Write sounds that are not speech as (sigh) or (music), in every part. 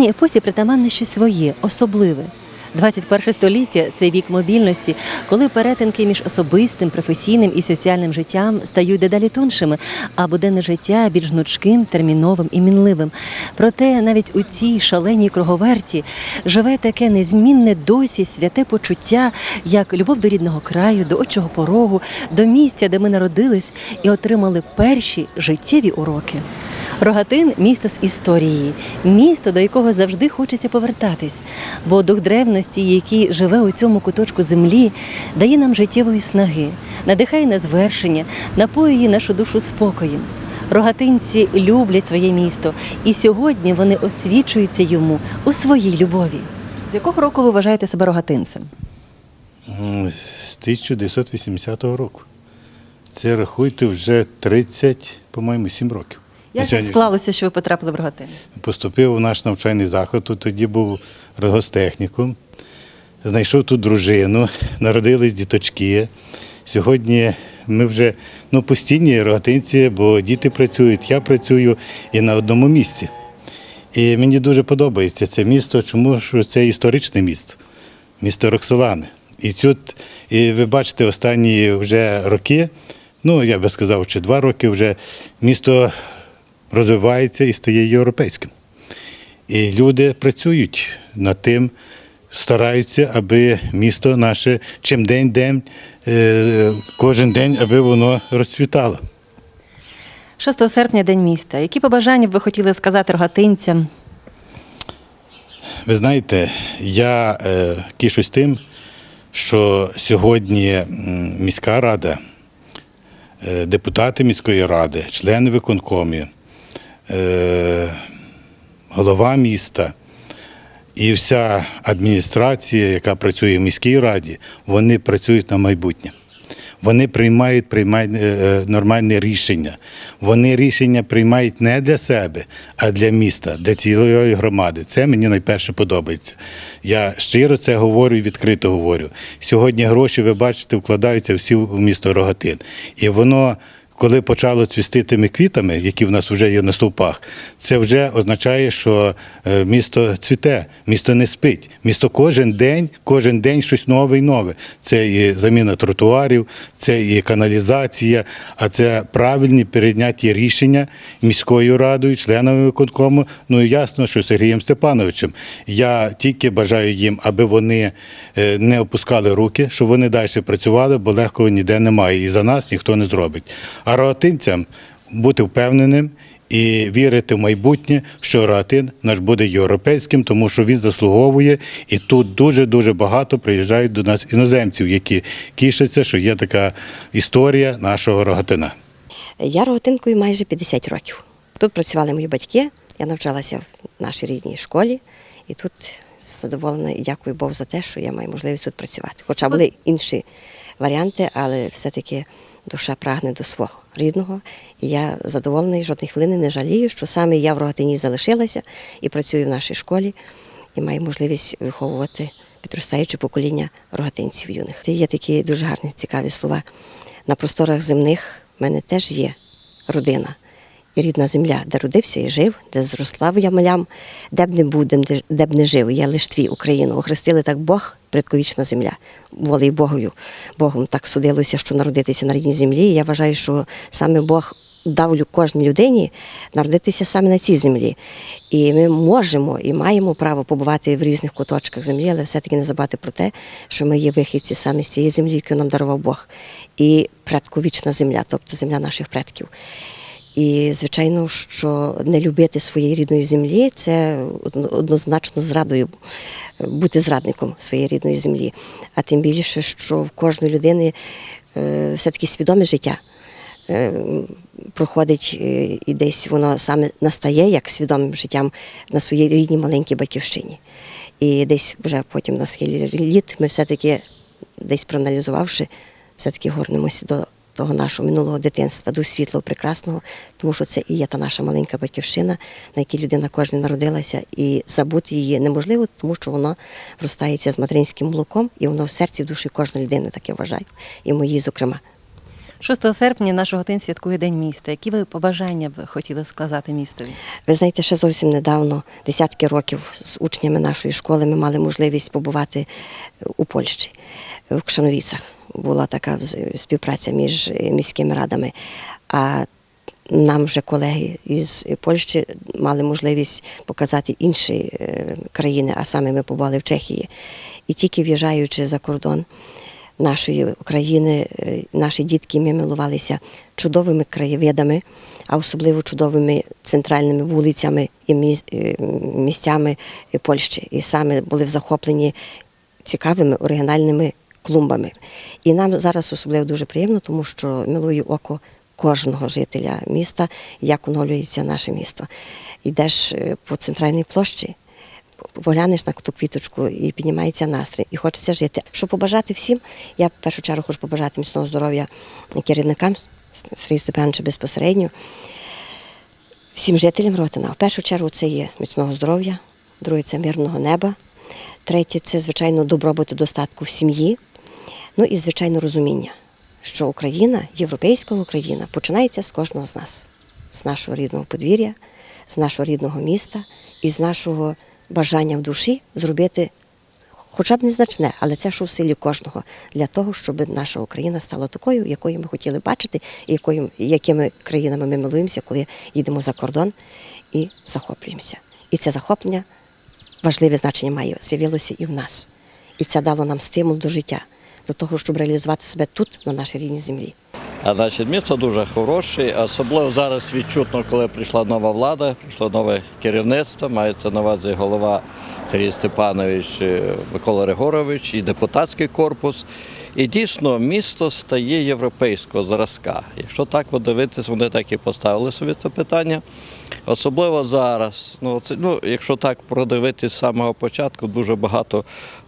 Кожній епосі притаманне щось своє, особливе. 21 століття це вік мобільності, коли перетинки між особистим, професійним і соціальним життям стають дедалі тоншими, а буденне життя більш гнучким, терміновим і мінливим. Проте навіть у цій шаленій круговерті живе таке незмінне досі святе почуття, як любов до рідного краю, до отчого порогу, до місця, де ми народились і отримали перші життєві уроки. Рогатин місто з історією, місто, до якого завжди хочеться повертатись, бо дух древності, який живе у цьому куточку землі, дає нам життєвої снаги, надихає на звершення, напоює нашу душу спокоєм. Рогатинці люблять своє місто, і сьогодні вони освічуються йому у своїй любові. З якого року ви вважаєте себе рогатинцем? З 1980 року. Це рахуйте вже 30, по-моєму, 7 років. Як сьогодні склалося, що ви потрапили в Рогатин? Поступив у наш навчальний заклад, тут тоді був рогостехнікум. Знайшов тут дружину, народились діточки. Сьогодні ми вже ну, постійні рогатинці, бо діти працюють, я працюю і на одному місці. І мені дуже подобається це місто, тому що це історичне місто, місто Роксолани. І тут, і ви бачите, останні вже роки, ну я би сказав, що два роки вже місто розвивається і стає європейським. І люди працюють над тим, стараються, аби місто наше чим день день, е, кожен день, аби воно розцвітало. 6 серпня День міста. Які побажання б ви хотіли сказати рогатинцям? Ви знаєте, я е, тішусь тим, що сьогодні міська рада, е, депутати міської ради, члени виконкомів, е, голова міста і вся адміністрація, яка працює в міській раді, вони працюють на майбутнє. Вони приймають, приймають е, нормальне рішення. Вони рішення приймають не для себе, а для міста, для цілої громади. Це мені найперше подобається. Я щиро це говорю і відкрито говорю. Сьогодні гроші, ви бачите, вкладаються всі в місто Рогатин. І воно. Коли почало цвісти тими квітами, які в нас вже є на стовпах, це вже означає, що е, місто цвіте, місто не спить. Місто кожен день, кожен день щось нове і нове. Це і заміна тротуарів, це і каналізація, а це правильні перейняті рішення міською радою, членами виконкому. Ну і ясно, що Сергієм Степановичем. Я тільки бажаю їм, аби вони е, не опускали руки, щоб вони далі працювали, бо легкого ніде немає. І за нас ніхто не зробить. А рогатинцям бути впевненим і вірити в майбутнє, що Рогатин наш буде європейським, тому що він заслуговує, і тут дуже дуже багато приїжджають до нас іноземців, які тішаться, що є така історія нашого Рогатина. Я рогатинкою майже 50 років. Тут працювали мої батьки, я навчалася в нашій рідній школі, і тут задоволена і дякую Богу за те, що я маю можливість тут працювати. Хоча були інші варіанти, але все-таки душа прагне до свого рідного. І я задоволена і жодної хвилини не жалію, що саме я в Рогатині залишилася і працюю в нашій школі, і маю можливість виховувати підростаюче покоління рогатинців юних. Є такі дуже гарні, цікаві слова. На просторах земних в мене теж є родина рідна земля, де родився і жив, де зросла я малям, де б не був, де, б не- жив, я лиш твій Україну. Охрестили так Бог, предковічна земля. Волею Богою. Богом так судилося, що народитися на рідній землі. Я вважаю, що саме Бог дав кожній людині народитися саме на цій землі. І ми можемо і маємо право побувати в різних куточках землі, але все-таки не забувати про те, що ми є вихідці саме з цієї землі, яку нам дарував Бог. І предковічна земля, тобто земля наших предків. І, звичайно, що не любити своєї рідної землі це однозначно зрадою бути зрадником своєї рідної землі. А тим більше, що в кожної людини е, все-таки свідоме життя е, проходить е, і десь воно саме настає як свідомим життям на своїй рідній маленькій батьківщині. І десь вже потім на схилі літ ми все-таки, десь проаналізувавши, все-таки горнемося до того нашого минулого дитинства, до світлого, прекрасного, тому що це і є та наша маленька батьківщина, на якій людина кожен народилася, і забути її неможливо, тому що воно вростається з материнським молоком, і воно в серці, в душі кожної людини, так я вважаю, і моїй, зокрема. 6 серпня наш Рогатин святкує День міста. Які ви побажання б хотіли сказати містові? Ви знаєте, ще зовсім недавно, десятки років з учнями нашої школи, ми мали можливість побувати у Польщі, в Кшановіцях. Була така співпраця між е, міськими радами. А нам вже колеги із Польщі мали можливість показати інші е, країни, а саме ми побували в Чехії. І тільки в'їжджаючи за кордон нашої України, е, наші дітки ми милувалися чудовими краєвидами, а особливо чудовими центральними вулицями і е, місцями е, Польщі. І саме були захоплені цікавими оригінальними клумбами. І нам зараз особливо дуже приємно, тому що милує око кожного жителя міста, як оновлюється наше місто. Йдеш е, по центральній площі, поглянеш на ту квіточку і піднімається настрій, і хочеться жити. Щоб побажати всім, я в першу чергу хочу побажати міцного здоров'я керівникам Сергію Степановича безпосередньо, всім жителям Ротина. В першу чергу це є міцного здоров'я, друге це мирного неба, третє це, звичайно, добробуту достатку в сім'ї. Ну і, звичайно, розуміння, що Україна, європейська Україна, починається з кожного з нас, з нашого рідного подвір'я, з нашого рідного міста і з нашого бажання в душі зробити хоча б незначне, але це що в силі кожного для того, щоб наша Україна стала такою, якою ми хотіли бачити, і якою, якими країнами ми милуємося, коли їдемо за кордон і захоплюємося. І це захоплення важливе значення має, з'явилося і в нас. І це дало нам стимул до життя, до того, щоб реалізувати себе тут, на нашій рідній землі. А значить, місто дуже хороше, особливо зараз відчутно, коли прийшла нова влада, прийшло нове керівництво, мається на увазі голова Сергій Степанович, е, Микола Регорович і депутатський корпус. І дійсно місто стає європейського зразка. Якщо так подивитись, вони так і поставили собі це питання. Особливо зараз. Ну, це, ну, якщо так продивитись з самого початку, дуже багато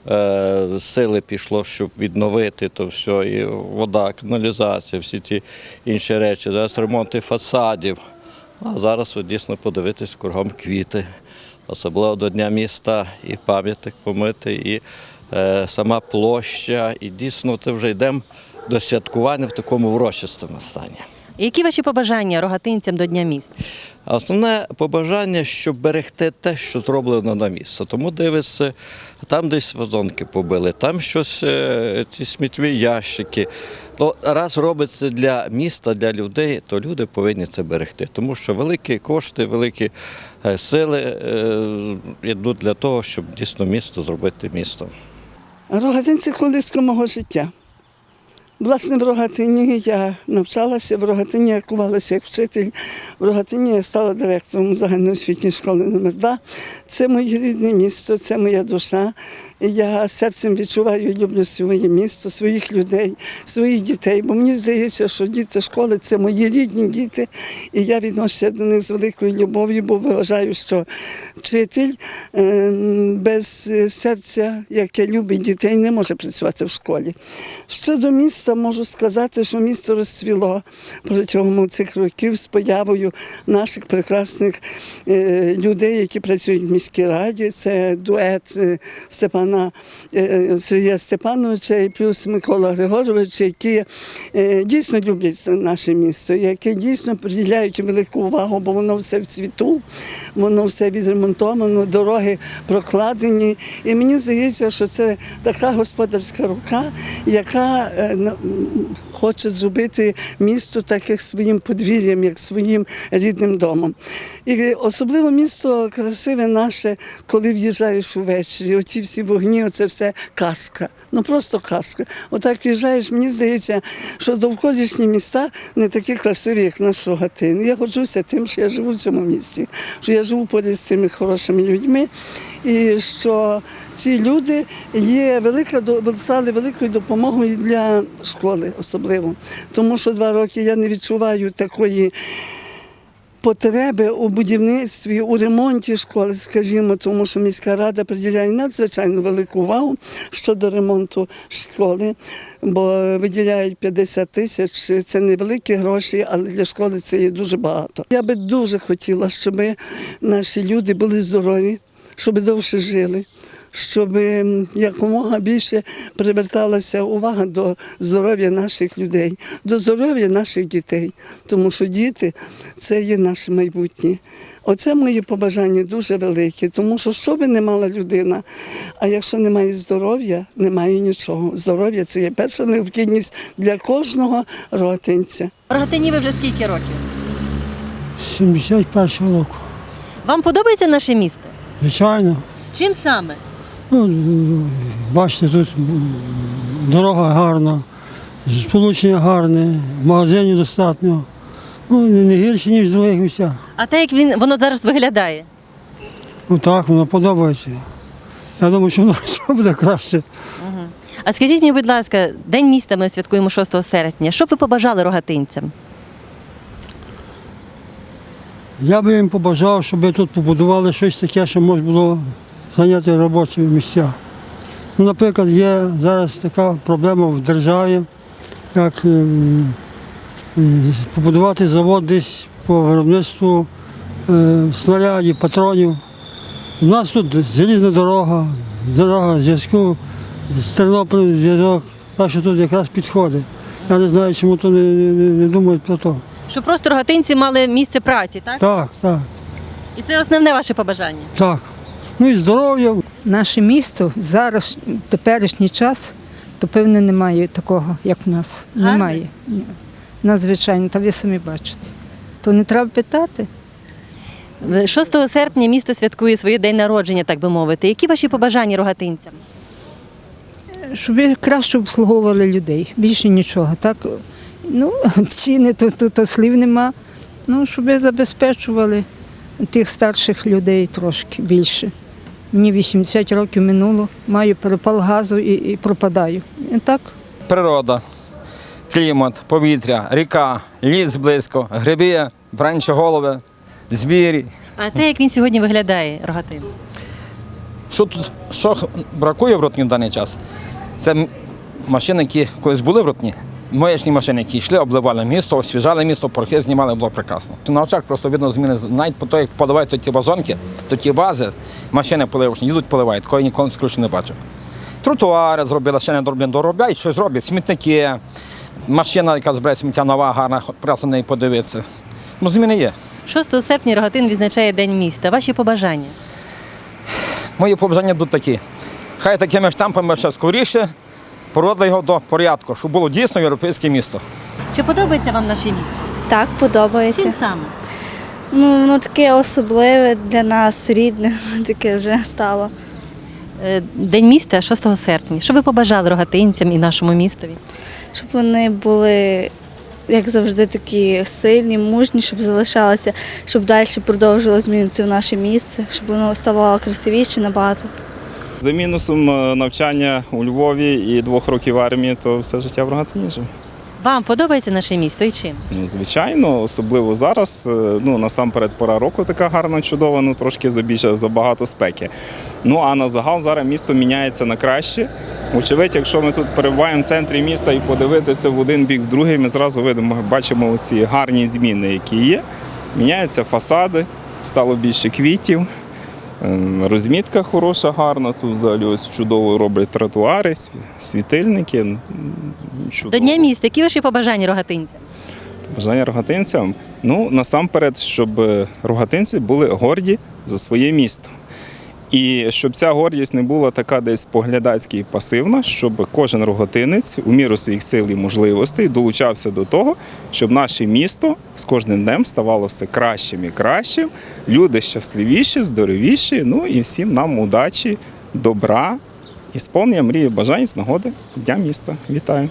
е, сили пішло, щоб відновити то все, і вода, каналізація, всі ті інші речі. Зараз ремонти фасадів. А зараз от, дійсно подивитись кругом квіти, особливо до Дня міста, і пам'ятник помити, і сама площа. І дійсно це вже йдемо до святкування в такому врочистому стані. Які ваші побажання рогатинцям до Дня міста? Основне побажання, щоб берегти те, що зроблено на місце. Тому дивишся, там десь вазонки побили, там щось, е, ці сміттєві ящики. Ну, раз робиться для міста, для людей, то люди повинні це берегти. Тому що великі кошти, великі е, сили е, йдуть для того, щоб дійсно місто зробити містом. Рогатин це колиска мого життя. Власне, в Рогатині я навчалася, в Рогатині я кувалася як вчитель, в Рогатині я стала директором загальноосвітньої школи номер 2 Це моє рідне місто, це моя душа. Я серцем відчуваю люблю своє місто, своїх людей, своїх дітей. Бо мені здається, що діти школи це мої рідні діти, і я відношуся до них з великою любов'ю, бо вважаю, що вчитель е, без серця, яке любить дітей, не може працювати в школі. Щодо міста, можу сказати, що місто розцвіло протягом цих років з появою наших прекрасних е, людей, які працюють в міській раді. Це дует е, Степана е, Сергія Степановича і плюс Микола Григорович, які дійсно люблять наше місто, які дійсно приділяють велику увагу, бо воно все в цвіту, воно все відремонтовано, дороги прокладені. І мені здається, що це така господарська рука, яка на- хоче зробити місто так, як своїм подвір'ям, як своїм рідним домом. І особливо місто красиве наше, коли в'їжджаєш увечері. Оці всі вогні, оце все казка. Ну просто казка. Отак в'їжджаєш, мені здається, що довколишні міста не такі красиві, як наш Рогатин. Я горджуся тим, що я живу в цьому місті, що я живу поряд з тими хорошими людьми, і що ці люди є велика стали великою допомогою для школи, особливо. Тому що два роки я не відчуваю такої. Потреби у будівництві, у ремонті школи, скажімо, тому що міська рада приділяє надзвичайно велику увагу щодо ремонту школи, бо виділяють 50 тисяч. Це невеликі гроші, але для школи це є дуже багато. Я би дуже хотіла, щоб наші люди були здорові, щоб довше жили, щоб якомога більше приверталася увага до здоров'я наших людей, до здоров'я наших дітей, тому що діти це є наше майбутнє. Оце мої побажання дуже великі, тому що що би не мала людина, а якщо немає здоров'я, немає нічого. Здоров'я це є перша необхідність для кожного рогатинця. В Рогатині ви вже скільки років? 71 року. Вам подобається наше місто? Звичайно. Чим саме? Ну, бачите, тут дорога гарна, сполучення гарне, магазинів достатньо. Ну, не гірше, ніж в других місцях. А те, як він воно зараз виглядає? Ну так, воно подобається. Я думаю, що воно (laughs) ще буде краще. А скажіть мені, будь ласка, День міста ми святкуємо 6 серпня. Що б ви побажали рогатинцям? Я би їм побажав, щоб тут побудували щось таке, що можна було зайняти робочі місця. Ну, наприклад, є зараз така проблема в державі, як ем, побудувати завод десь по виробництву е, снарядів, патронів. У нас тут залізна дорога, дорога зв'язку з Тернополем зв'язок, так що тут якраз підходить. Я не знаю, чому то не, не, не думають про то. Щоб просто рогатинці мали місце праці, так? Так, так. І це основне ваше побажання. Так. Ну і здоров'я. Наше місто зараз, в теперішній час, то певне немає такого, як в нас. Гарне? Немає. Ні. Надзвичайно, та ви самі бачите. То не треба питати. 6 серпня місто святкує своє день народження, так би мовити. Які ваші побажання рогатинцям? Щоб ви краще обслуговували людей, більше нічого. Так? Ну, (laughs) ціни то, то, то слів нема. Ну, щоб забезпечували тих старших людей трошки більше. Мені 80 років минуло, маю перепал газу і, і пропадаю. І так природа, клімат, повітря, ріка, ліс близько, гриби, вранчі голови, звірі. А те, як він сьогодні виглядає, рогатин? Що тут що бракує в Ротні в даний час? Це машини, які колись були в Ротні. Моєчні машини, які йшли, обливали місто, освіжали місто, порохи знімали, було прекрасно. На очах просто видно зміни. Навіть по того, як поливають то ті вазонки, то ті вази, машини поливочні, їдуть поливають, я ніколи скруче не бачив. Тротуари зробили, ще не дороблять, доробляють, щось роблять, смітники, машина, яка збирає сміття нова, гарна, прекрасно на неї подивитися. Ну, зміни є. 6 серпня Рогатин відзначає День міста. Ваші побажання? Мої побажання йдуть такі. Хай такими штампами ще скоріше породили його до порядку, щоб було дійсно європейське місто. Чи подобається вам наше місто? Так, подобається. Чим саме? Ну, воно таке особливе для нас, рідне, (laughs) таке вже стало. Е, День міста 6 серпня. Що ви побажали рогатинцям і нашому містові? Щоб вони були, як завжди, такі сильні, мужні, щоб залишалися, щоб далі продовжувало змінити в наше місце, щоб воно ставало красивіше набагато. За мінусом е, навчання у Львові і двох років армії, то все життя в Рогатині жив. Вам подобається наше місто і чим? Ну, звичайно, особливо зараз. е, Ну, насамперед, пора року така гарна, чудова, ну трошки забільше забагато спеки. Ну а на загал зараз місто міняється на краще. Очевидь, якщо ми тут перебуваємо в центрі міста і подивитися в один бік, в другий, ми зразу видимо, бачимо ці гарні зміни, які є. Міняються фасади, стало більше квітів. Розмітка хороша, гарна. Тут взагалі ось чудово роблять тротуари, світильники. Чудово. До Дня міста. Які ваші побажання рогатинцям? Побажання рогатинцям. Ну, насамперед, щоб е, рогатинці були горді за своє місто. І щоб ця гордість не була така десь поглядацька і пасивна, щоб кожен рогатинець у міру своїх сил і можливостей долучався до того, щоб наше місто з кожним днем ставало все кращим і кращим, люди щасливіші, здоровіші. Ну і всім нам удачі, добра і сповнення мрії бажань з нагоди Дня міста. Вітаю!